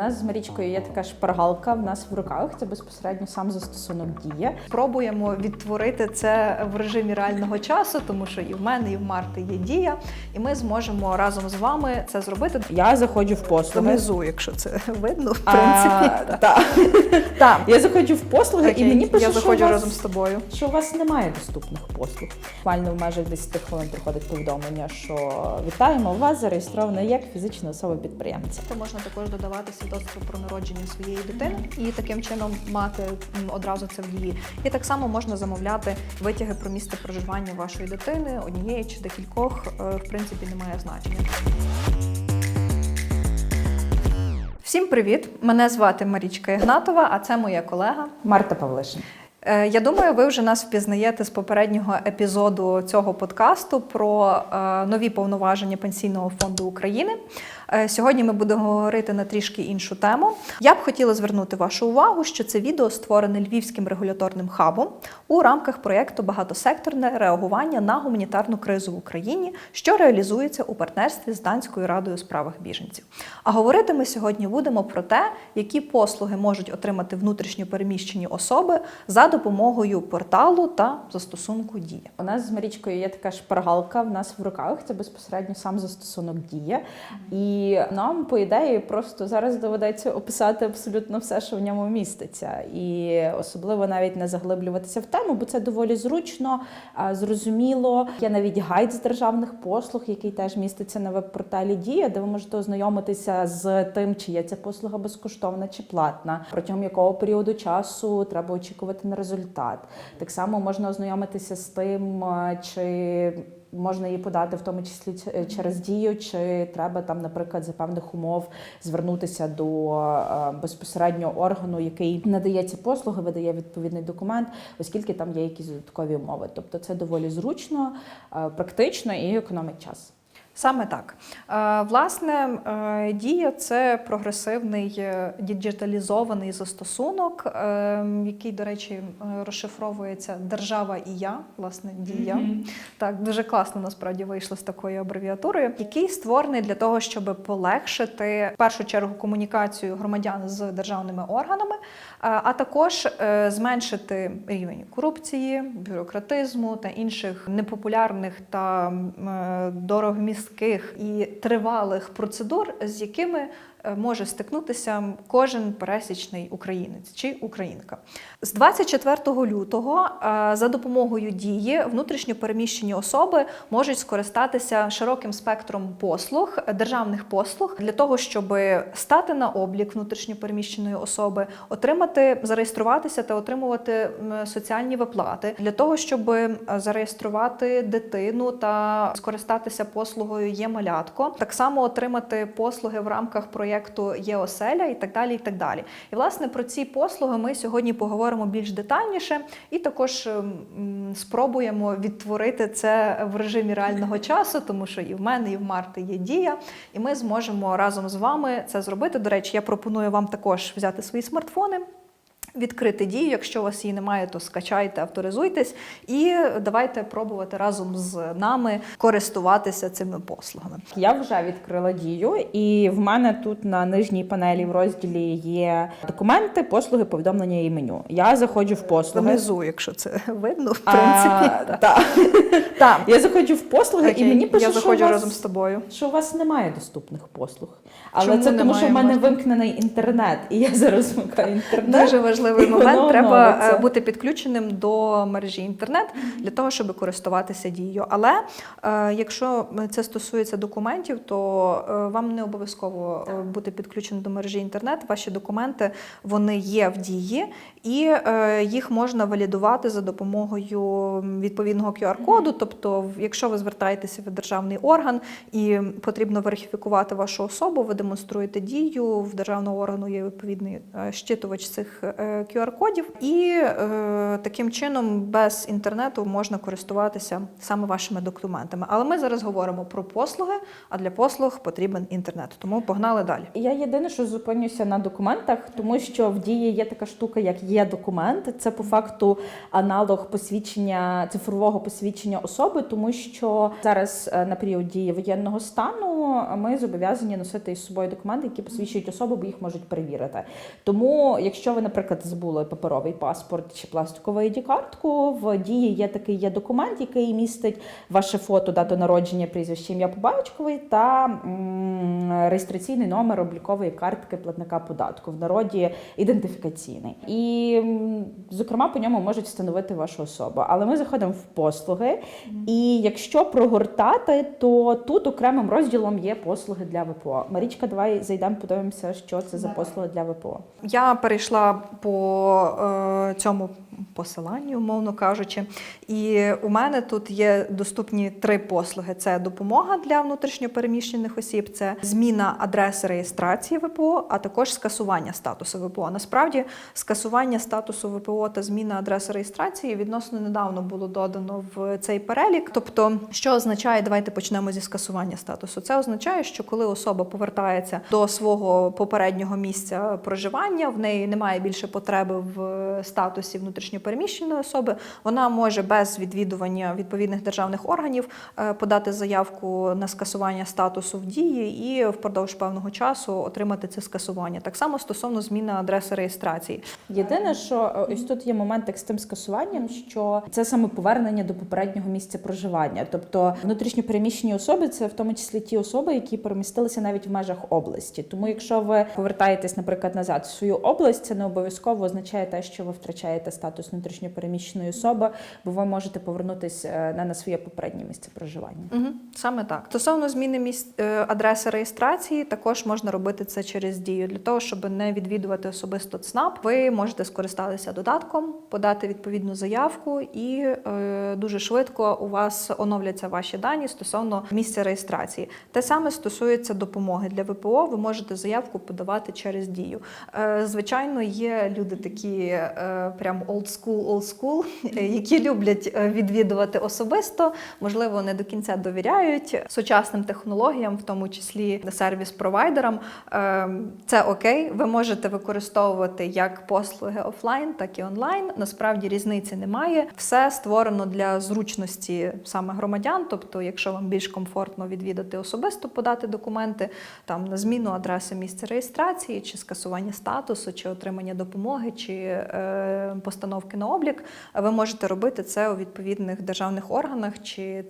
нас з Марічкою є така шпаргалка в нас в руках. Це безпосередньо сам застосунок діє. Спробуємо відтворити це в режимі реального часу, тому що і в мене, і в Марти є дія, і ми зможемо разом з вами це зробити. Я заходжу в послуги. Внизу, якщо це видно, в принципі. та. Так, Я заходжу в послуги, і мені пише, я заходжу разом з тобою. що у вас немає доступних послуг. Буквально в межах 10 хвилин приходить повідомлення, що вітаємо вас зареєстровано як фізична особа підприємця. Це можна також додавати свідоцтво про народження своєї дитини і таким чином мати одразу це в дії. І так само можна замовляти витяги про місце проживання вашої дитини, однієї чи декількох, е, в принципі, немає значення. Всім привіт! Мене звати Марічка Ігнатова, а це моя колега. Марта Павлишин. Е, Я думаю, ви вже нас впізнаєте з попереднього епізоду цього подкасту про е, нові повноваження Пенсійного фонду України. Е, Сьогодні ми будемо говорити на трішки іншу тему. Я б хотіла звернути вашу увагу, що це відео створене Львівським регуляторним хабом у рамках проєкту Багатосекторне реагування на гуманітарну кризу в Україні, що реалізується у партнерстві з Данською радою у справах біженців. А говорити ми сьогодні будемо про те, які послуги можуть отримати внутрішньо переміщені особи за допомогою порталу та застосунку Дія. У нас з Марічкою є така шпаргалка в нас в руках. Це безпосередньо сам застосунок діє. І нам, по ідеї, просто зараз доведеться описати абсолютно все, що в ньому міститься. І особливо навіть не заглиблюватися в тему, бо це доволі зручно, зрозуміло. Є навіть гайд з державних послуг, який теж міститься на веб-порталі Дія, де ви можете ознайомитися з тим, чи є ця послуга безкоштовна чи платна, протягом якого періоду часу треба очікувати на результат. Так само можна ознайомитися з тим, чи можна її подати, в тому числі через дію, чи треба там, наприклад, за певних умов звернутися до безпосереднього безпосередньо органу, який надає ці послуги, видає відповідний документ, оскільки там є якісь додаткові умови. Тобто це доволі зручно, е, практично і економить час. Саме так. Е, Власне, е, дія це прогресивний е, діджиталізований застосунок, який, до речі, розшифровується Держава і я, власне, дія. Так, дуже класно насправді вийшло з такою абревіатурою, який створений для того, щоб полегшити в першу чергу комунікацію громадян з державними органами, а також зменшити рівень корупції, бюрократизму та інших непопулярних та м, е, і тривалих процедур, з якими може стикнутися кожен пересічний українець чи українка. З 24 лютого е, за допомогою дії внутрішньо переміщені особи можуть скористатися широким спектром послуг, е, державних послуг для того, щоб стати на облік внутрішньо переміщеної особи, отримати, зареєструватися та отримувати соціальні виплати для того, щоб е, зареєструвати дитину та скористатися послугою є малятко, так само отримати послуги в рамках проєкту є оселя і так далі. І так далі. І власне про ці послуги ми сьогодні поговоримо більш детальніше, і також ем, спробуємо відтворити це в режимі реального часу, тому що і в мене, і в Марти є дія, і ми зможемо разом з вами це зробити. До речі, я пропоную вам також взяти свої смартфони. Відкрити дію, якщо у вас її немає, то скачайте, авторизуйтесь і давайте пробувати разом з нами користуватися цими послугами. Я вже відкрила дію, і в мене тут на нижній панелі в розділі є документи, послуги, повідомлення і меню. Я заходжу в послуги. Внизу, якщо це видно, в принципі. Так. Я заходжу в послуги, і мені пише, я заходжу разом з тобою. що у вас немає доступних послуг. Але це тому, що в мене вимкнений інтернет, і я зараз вмикаю інтернет. Дуже важливий і момент. Треба е, бути підключеним до мережі інтернет для того, щоб користуватися дією. Але е, якщо це стосується документів, то е, вам не обов'язково е, бути підключеним до мережі інтернет. Ваші документи вони є в дії, і е, їх можна валідувати за допомогою відповідного QR-коду. Тобто, якщо ви звертаєтеся в державний орган і потрібно верифікувати вашу особу, ви демонструєте дію в державного органу. Є відповідний е, щитувач цих е, е, QR-кодів, і е, таким чином без інтернету можна користуватися саме вашими документами. Але ми зараз говоримо про послуги, а для послуг потрібен інтернет. Тому погнали далі. Я єдине, що зупинюся на документах, тому що в дії є така штука, як є документ. Це по факту аналог посвідчення цифрового посвідчення особи, тому що зараз е, на період дії воєнного стану ми зобов'язані носити із собою документи, які посвідчують особу, бо їх можуть перевірити. Тому, якщо ви, наприклад, забули паперовий паспорт чи пластикову id картку в дії є такий є документ, який містить ваше фото, дату народження, прізвище, ім'я по батькові та м, реєстраційний номер облікової картки платника податку в народі ідентифікаційний. І, зокрема, по ньому можуть встановити вашу особу. Але ми заходимо в послуги, і якщо прогортати, то тут окремим розділом є послуги для ВПО. Марічка, давай зайдемо, подивимося, що це за послуги для ВПО. Я перейшла по е, цьому посиланню, умовно кажучи, і у мене тут є доступні три послуги: це допомога для внутрішньопереміщених осіб, це зміна адреси реєстрації ВПО, а також скасування статусу ВПО. Насправді, скасування статусу ВПО та зміна адреси реєстрації відносно недавно було додано в цей перелік. Тобто, що означає, давайте почнемо зі скасування статусу. Це означає, що коли особа повертається до свого попереднього місця проживання, в неї немає більше потреби в статусі внутрішньопереміщеної особи, вона може без відвідування відповідних державних органів е, подати заявку на скасування статусу в дії і впродовж певного часу отримати це скасування. Так само стосовно зміни адреси реєстрації. Єдине, що е, ось тут є момент з тим скасуванням, що це саме повернення до попереднього місця проживання. Тобто внутрішньо переміщені особи це в тому числі ті особи, які перемістилися навіть в межах області. Тому, якщо ви повертаєтесь, наприклад, назад в свою область, це не обов'язково означає те, що ви втрачаєте статус внутрішньо переміщеної особи, бо ви можете повернутися е, на своє попереднє місце проживання. Угу, саме так. Стосовно зміни місць е, адреси реєстрації, також можна робити це через дію. Для того, щоб не відвідувати особисто ЦНАП, ви можете скористатися додатком, подати відповідну заявку, і е, дуже швидко у вас оновляться ваші дані стосовно місця реєстрації. Те саме стосується допомоги для ВПО. Ви можете заявку подавати через дію. Е, звичайно, є люди такі е, прям old school, old school, е, які люблять е, відвідувати особисто, можливо, не до кінця довіряють сучасним технологіям, в тому числі сервіс-провайдерам. Е, Це окей. Ви можете використовувати як послуги офлайн, так і онлайн. Насправді різниці немає. Все створено для зручності саме громадян. Тобто, якщо вам більш комфортно відвідати особисто, подати документи там на зміну адреси місця реєстрації, чи скасування статусу, чи отримання допомоги, чи е, постановки на облік, ви можете робити це у відповідних державних органах чи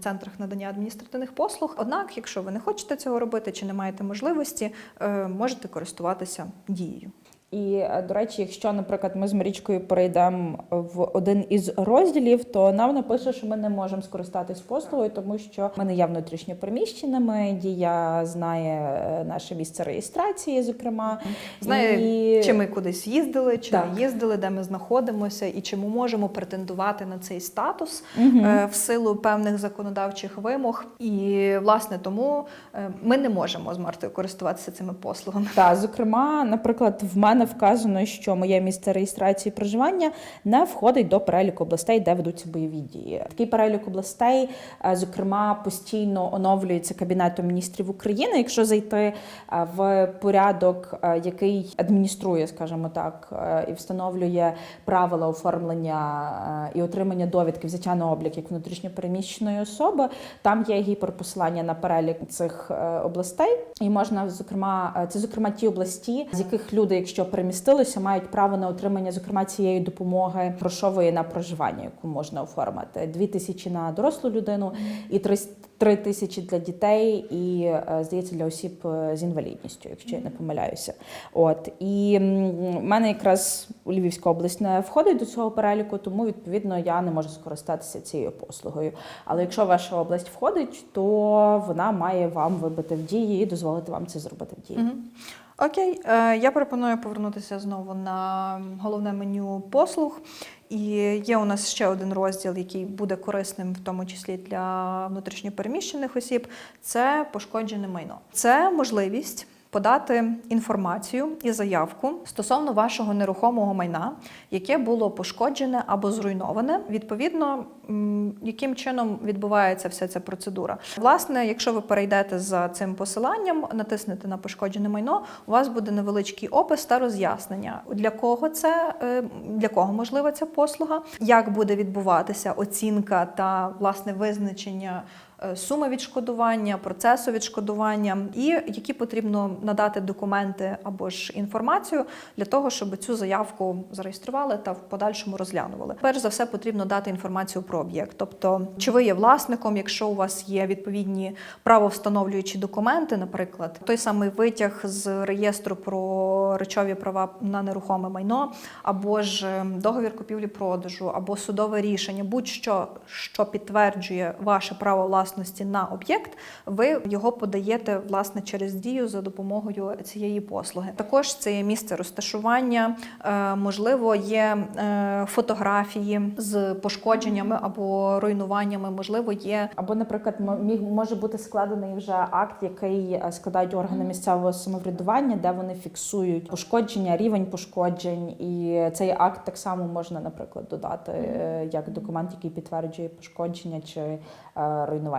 центрах надання адміністративних послуг. Однак, якщо ви не хочете цього робити чи не маєте можливості, е, можете користуватися дією. І е, до речі, якщо, наприклад, ми з Марічкою перейдемо в один із розділів, то нам напише, що ми не можемо скористатись послугою, тому що ми не є внутрішньо переміщеними. Дія знає е, наше місце реєстрації, зокрема, Знає, І- чи ми кудись їздили, чи Так. не їздили, де ми знаходимося, і чи ми можемо претендувати на цей статус е, в силу певних законодавчих вимог. І власне тому ми не можемо з Мартою користуватися цими послугами. Так, зокрема, наприклад, в мене вказано, що моє місце реєстрації проживання не входить до переліку областей, де ведуться бойові дії. Такий перелік областей, е, зокрема, постійно оновлюється Кабінетом міністрів України. Якщо зайти е, в порядок, е, який адмініструє, скажімо так, і встановлює правила оформлення і отримання довідки взяття на облік як внутрішньопереміщеної особи, там є гіперпосилання на перелік цих областей, і можна зокрема, це зокрема ті області, з яких люди, якщо перемістилися, мають право на отримання зокрема цієї допомоги грошової на проживання, яку можна оформити. Дві тисячі на дорослу людину і три. Тисячі для дітей і е, здається для осіб е, з інвалідністю, якщо я не помиляюся. От і в мене якраз Львівська область не входить до цього переліку, тому відповідно я не можу скористатися цією послугою. Але якщо ваша область входить, то вона має вам вибити в дії і дозволити вам це зробити в дії. Мгм. Окей, е, я пропоную повернутися знову на головне меню послуг. І є у нас ще один розділ, який буде корисним, в тому числі для внутрішньопереміщених осіб. Це пошкоджене майно. Це можливість подати інформацію і заявку стосовно вашого нерухомого майна, яке було пошкоджене або зруйноване. Відповідно, яким чином відбувається вся ця процедура. Власне, якщо ви перейдете за цим посиланням, натиснете на пошкоджене майно, у вас буде невеличкий опис та роз'яснення, для кого це е, для кого можлива ця послуга, як буде відбуватися оцінка та власне визначення. Е, Суми відшкодування, процесу відшкодування, і які потрібно надати документи або ж інформацію для того, щоб цю заявку зареєстрували та в подальшому розглянули. Перш за все потрібно дати інформацію про об'єкт, тобто чи ви є власником, якщо у вас є відповідні правовстановлюючі документи, наприклад, той самий витяг з реєстру про речові права на нерухоме майно, або ж ем, договір купівлі-продажу, або судове рішення, будь-що що підтверджує ваше право власності на об'єкт, ви його подаєте власне через дію за допомогою цієї послуги. Також це є місце розташування, е, можливо, є е, фотографії з пошкодженнями або руйнуваннями, можливо, є. Або, наприклад, міг може бути складений вже акт, який е, складають органи місцевого самоврядування, де вони фіксують пошкодження, рівень пошкоджень, і цей акт так само можна, наприклад, додати як документ, який підтверджує пошкодження чи е,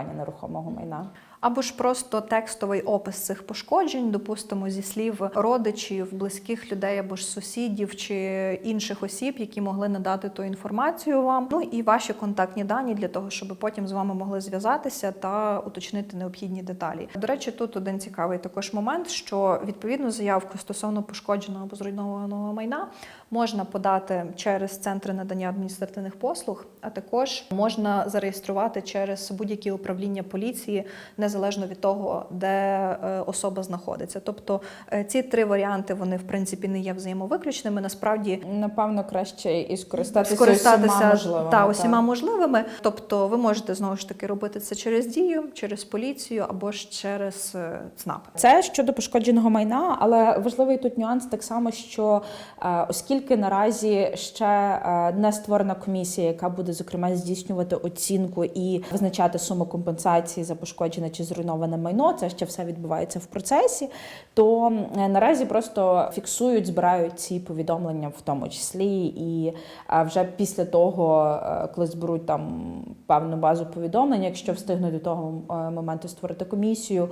руйнування нерухомого майна. Або ж просто текстовий опис цих пошкоджень, допустимо, зі слів родичів, близьких людей або ж сусідів чи інших осіб, які могли надати ту інформацію вам. Ну і ваші контактні дані для того, щоб потім з вами могли зв'язатися та уточнити необхідні деталі. До речі, тут один цікавий також момент, що відповідну заявку стосовно пошкодженого або зруйнованого майна можна подати через центри надання адміністративних послуг, а також можна зареєструвати через будь-які управління поліції, незалежно від того, де е, особа знаходиться. Тобто е, ці три варіанти вони в принципі не є взаємовиключними. Насправді Напевно, краще і скористатися, скористатися усіма можливими. та усіма можливими. Тобто, ви можете знову ж таки робити це через дію, через поліцію або ж через е, ЦНАП. Це щодо пошкодженого майна, але важливий тут нюанс так само, що оскільки наразі ще не створена комісія, яка буде зокрема здійснювати оцінку і визначати суму компенсації за пошкоджене чи зруйноване майно, це ще все відбувається в процесі. То е, наразі просто фіксують, збирають ці повідомлення, в тому числі, і вже після того, е, коли зберуть там певну базу повідомлень, якщо встигнуть до того е, моменту створити комісію,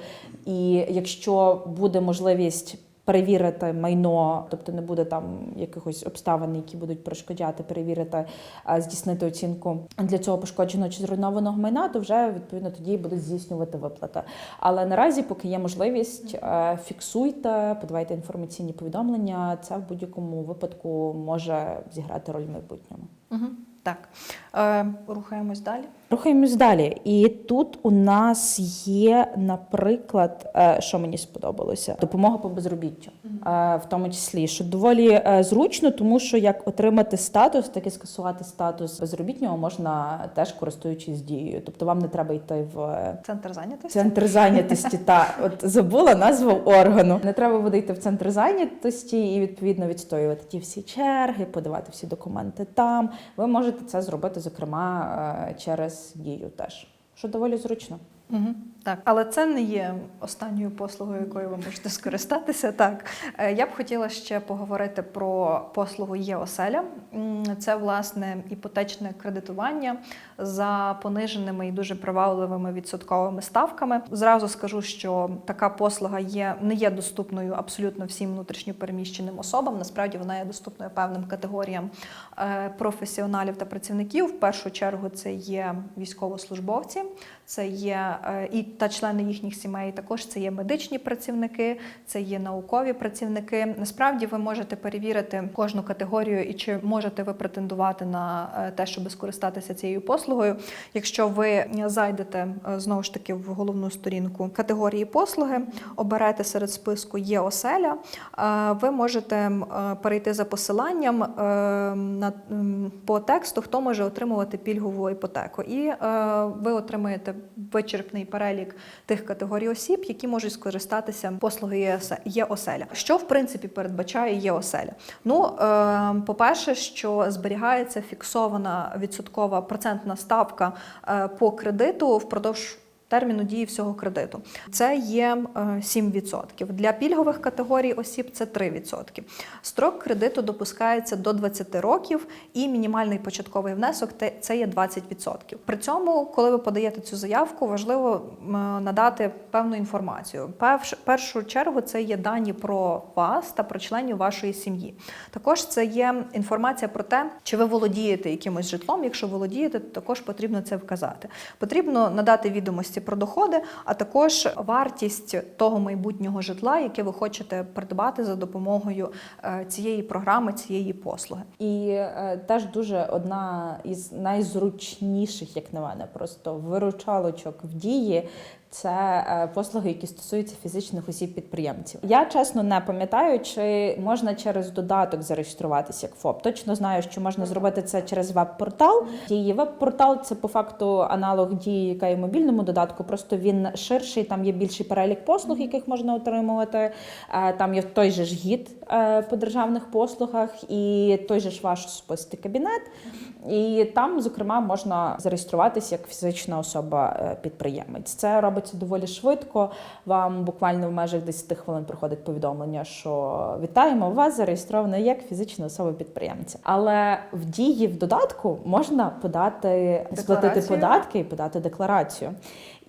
і якщо буде можливість. Перевірити майно, тобто не буде там якихось обставин, які будуть перешкоджати перевірити, е, здійснити оцінку для цього пошкодженого чи зруйнованого майна, то вже відповідно тоді будуть здійснювати виплати. Але наразі, поки є можливість, е, фіксуйте, подавайте інформаційні повідомлення. Це в будь-якому випадку може зіграти роль в майбутньому. Угу. Так, е, рухаємось далі. Рухаємось далі. І тут у нас є, наприклад, е, що мені сподобалося: допомога по безробіттю, е, в тому числі, що доволі е, зручно, тому що як отримати статус, так і скасувати статус безробітнього можна теж користуючись дією. Тобто вам не треба йти в Центр зайнятості. Центр зайнятості, та от забула назву органу. Не треба буде йти в центр зайнятості і відповідно відстоювати ті всі черги, подавати всі документи там. Ви можете це зробити, зокрема, е, через дію теж, що доволі зручно. Угу. Так, але це не є останньою послугою, якою ви можете скористатися. Так, Е, я б хотіла ще поговорити про послугу ЄОселя. М, Це власне іпотечне кредитування за пониженими і дуже привабливими відсотковими ставками. Зразу скажу, що така послуга є не є доступною абсолютно всім внутрішньопереміщеним особам. Насправді вона є доступною певним категоріям е, професіоналів та працівників. В першу чергу це є військовослужбовці, це є е, і та члени їхніх сімей. Також це є медичні працівники, це є наукові працівники. Насправді ви можете перевірити кожну категорію і чи можете ви претендувати на е, те, щоб скористатися цією послугою. Якщо ви зайдете е, знову ж таки в головну сторінку категорії послуги, оберете серед списку є оселя, е, ви можете е, перейти за посиланням по тексту, хто може отримувати пільгову іпотеку, і ви отримаєте вичерпний перелік тих категорій осіб, які можуть скористатися послугою ЄС- є-оселя. Що в принципі передбачає є-оселя? Ну, е, по-перше, що зберігається фіксована відсоткова процентна ставка е, по кредиту впродовж терміну дії всього кредиту. Це є е, 7%. Для пільгових категорій осіб це 3%. Строк кредиту допускається до 20 років, і мінімальний початковий внесок це є 20%. При цьому, коли ви подаєте цю заявку, важливо надати певну інформацію. Перш, першу чергу це є дані про вас та про членів вашої сім'ї. Також це є інформація про те, чи ви володієте якимось житлом. Якщо володієте, то також потрібно це вказати. Потрібно надати відомості про доходи, а також вартість того майбутнього житла, яке ви хочете придбати за допомогою е, цієї програми, цієї послуги. І е, теж дуже одна із найзручніших, як на мене, просто виручалочок в дії. Це е, послуги, які стосуються фізичних осіб підприємців. Я чесно не пам'ятаю, чи можна через додаток зареєструватися як ФОП. Точно знаю, що можна зробити це через веб-портал. Дії веб-портал це по факту аналог дії, яка є в мобільному додатку. Просто він ширший, там є більший перелік послуг, яких можна отримувати. Е, Там є той же ж гід е, по державних послугах і той же ж ваш особистий кабінет. І там, зокрема, можна зареєструватися як фізична особа-підприємець. Це робиться доволі швидко. Вам буквально в межах 10 хвилин приходить повідомлення, що вітаємо вас зареєстровано як фізична особа-підприємця. Але в дії в додатку можна подати сплатити податки і подати декларацію.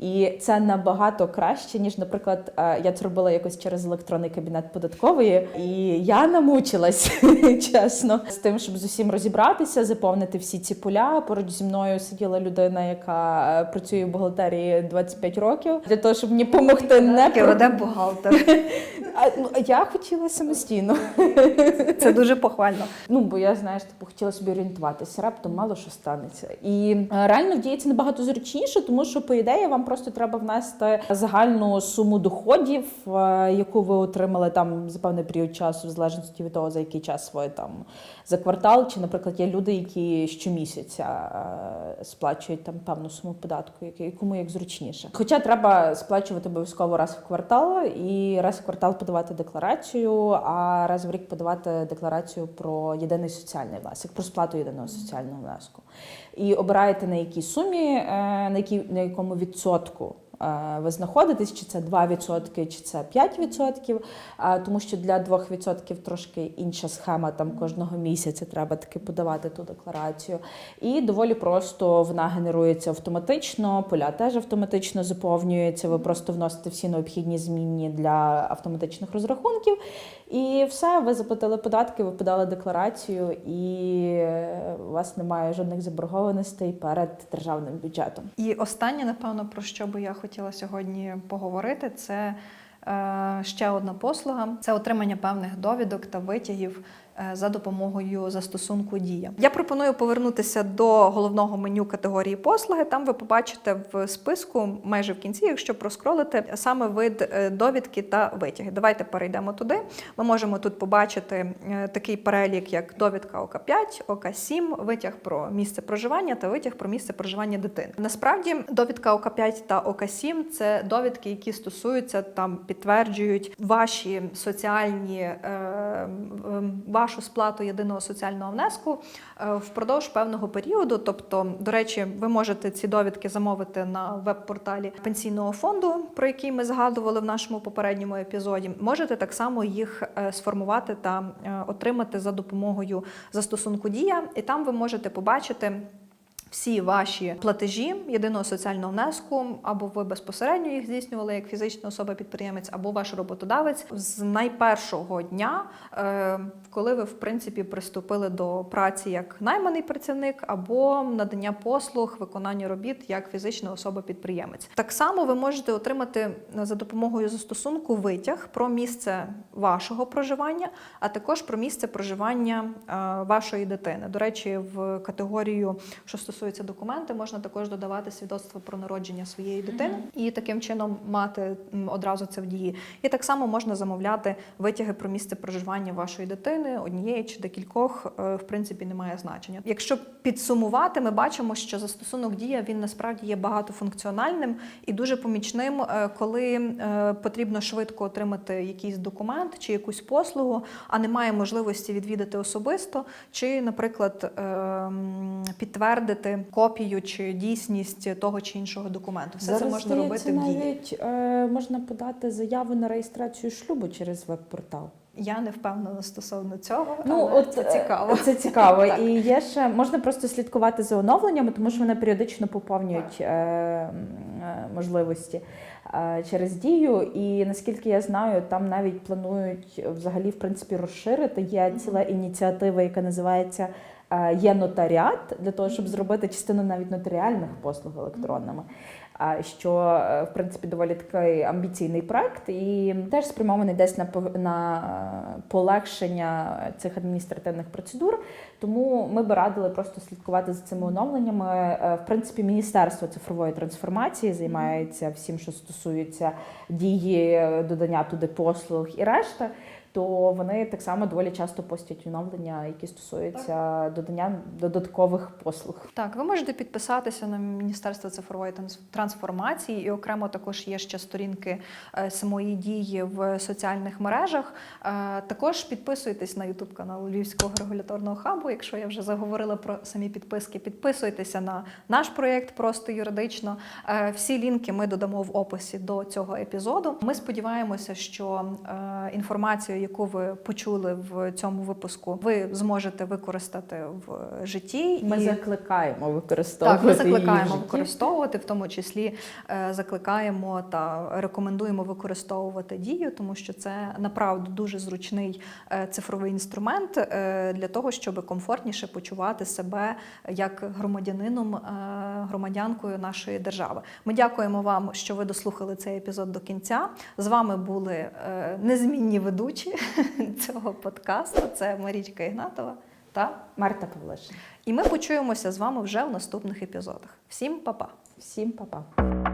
І це набагато краще, ніж, наприклад, е, я це робила якось через електронний кабінет податкової, і я намучилась чесно з тим, щоб з усім розібратися, заповнити всі ці поля. Поруч зі мною сиділа людина, яка е, працює в бухгалтерії 25 років, для того, щоб мені допомогти не Таке про... веде бухгалтер. А, ну, я хотіла самостійно. Це дуже похвально. Ну, бо я, знаєш, типу, хотіла собі орієнтуватися, раптом мало що станеться. І е, реально в дії це набагато зручніше, тому що, по ідеї, вам просто треба внести загальну суму доходів, е, яку ви отримали там за певний період часу, в залежності від того, за який час ви там за квартал. Чи, наприклад, є люди, які щомісяця е, сплачують там певну суму податку, який- кому як зручніше. Хоча треба сплачувати обов'язково раз в квартал і раз в квартал подавати декларацію, а раз в рік подавати декларацію про єдиний соціальний внесок, про сплату єдиного соціального внеску. І обираєте на якій сумі, е, на, якій, на якому відсотку. Е, Ви знаходитесь, чи це 2%, чи це 5%, тому що для 2% трошки інша схема там кожного місяця треба таки подавати ту декларацію. І доволі просто вона генерується автоматично, поля теж автоматично заповнюються. Ви просто вносите всі необхідні змінні для автоматичних розрахунків. І все, ви заплатили податки, ви подали декларацію, і е, у вас немає жодних заборгованостей перед державним бюджетом. І останнє, напевно, про що би я хотіла сьогодні поговорити, це е, ще одна послуга. Це отримання певних довідок та витягів за допомогою застосунку Дія. Я пропоную повернутися до головного меню категорії послуги. Там ви побачите в списку майже в кінці, якщо проскролити саме вид е, довідки та витяги. Давайте перейдемо туди. Ми можемо тут побачити е, такий перелік, як довідка ОК5, ОК7, витяг про місце проживання та витяг про місце проживання дитини. Насправді, довідка ОК5 та ОК7 – це довідки, які стосуються там, підтверджують ваші соціальні е, е, вашу сплату єдиного соціального внеску е, впродовж певного періоду. Тобто, до речі, ви можете ці довідки замовити на веб-порталі пенсійного фонду, про який ми згадували в нашому попередньому епізоді. Можете так само їх е, сформувати та е, отримати за допомогою застосунку Дія, і там ви можете побачити. Всі ваші платежі єдиного соціального внеску, або ви безпосередньо їх здійснювали як фізична особа-підприємець, або ваш роботодавець з найпершого дня, е, коли ви в принципі приступили до праці як найманий працівник, або надання послуг, виконання робіт як фізична особа-підприємець. Так само ви можете отримати е, за допомогою застосунку витяг про місце вашого проживання, а також про місце проживання е, вашої дитини. До речі, в категорію, що стосується документи, можна також додавати свідоцтво про народження своєї дитини і таким чином мати одразу це в дії. І так само можна замовляти витяги про місце проживання вашої дитини, однієї чи декількох, е, в принципі, немає значення. Якщо підсумувати, ми бачимо, що застосунок дія він насправді є багатофункціональним і дуже помічним, е, коли е, потрібно швидко отримати якийсь документ чи якусь послугу, а немає можливості відвідати особисто, чи, наприклад, підтвердити сканувати копію чи дійсність того чи іншого документу. Все це можна робити в дії. навіть е, можна подати заяву на реєстрацію шлюбу через веб-портал. Я не впевнена стосовно цього, Ну, але от це е, цікаво. Це цікаво. І є ще можна просто слідкувати за оновленнями, тому що вони періодично поповнюють е, е, можливості е, через дію. І наскільки я знаю, там навіть планують взагалі в принципі розширити. Є ціла ініціатива, яка називається. Е, Є нотаріат для того, щоб зробити частину навіть нотаріальних послуг електронними. А що е, в принципі доволі такий амбіційний проект, і теж спрямований десь на на е, полегшення цих адміністративних процедур. Тому ми би радили просто слідкувати за цими оновленнями. В принципі, міністерство цифрової трансформації займається всім, що стосується дії, додання туди послуг і решта. То вони так само доволі часто постять оновлення, які стосуються додання додаткових послуг. Так, ви можете підписатися на Міністерство цифрової трансформації, і окремо також є ще сторінки е, самої дії в соціальних мережах. Е, Також підписуйтесь на Ютуб канал Львівського регуляторного хабу. Якщо я вже заговорила про самі підписки, підписуйтеся на наш проєкт просто юридично. Е, Всі лінки ми додамо в описі до цього епізоду. Ми сподіваємося, що інформацію, яку ви почули в цьому випуску, ви зможете використати в житті. Ми і... закликаємо використовувати. Так, ми її закликаємо житті. використовувати, в тому числі е, закликаємо та рекомендуємо використовувати дію, тому що це направду дуже зручний е, цифровий інструмент е, для того, щоб комфортніше почувати себе як громадянином, громадянкою нашої держави. Ми дякуємо вам, що ви дослухали цей епізод до кінця. З вами були незмінні цього подкасту. Це Марічка Ігнатова та Марта Павлишин. і ми почуємося з вами вже в наступних епізодах. Всім па-па! Всім па-па.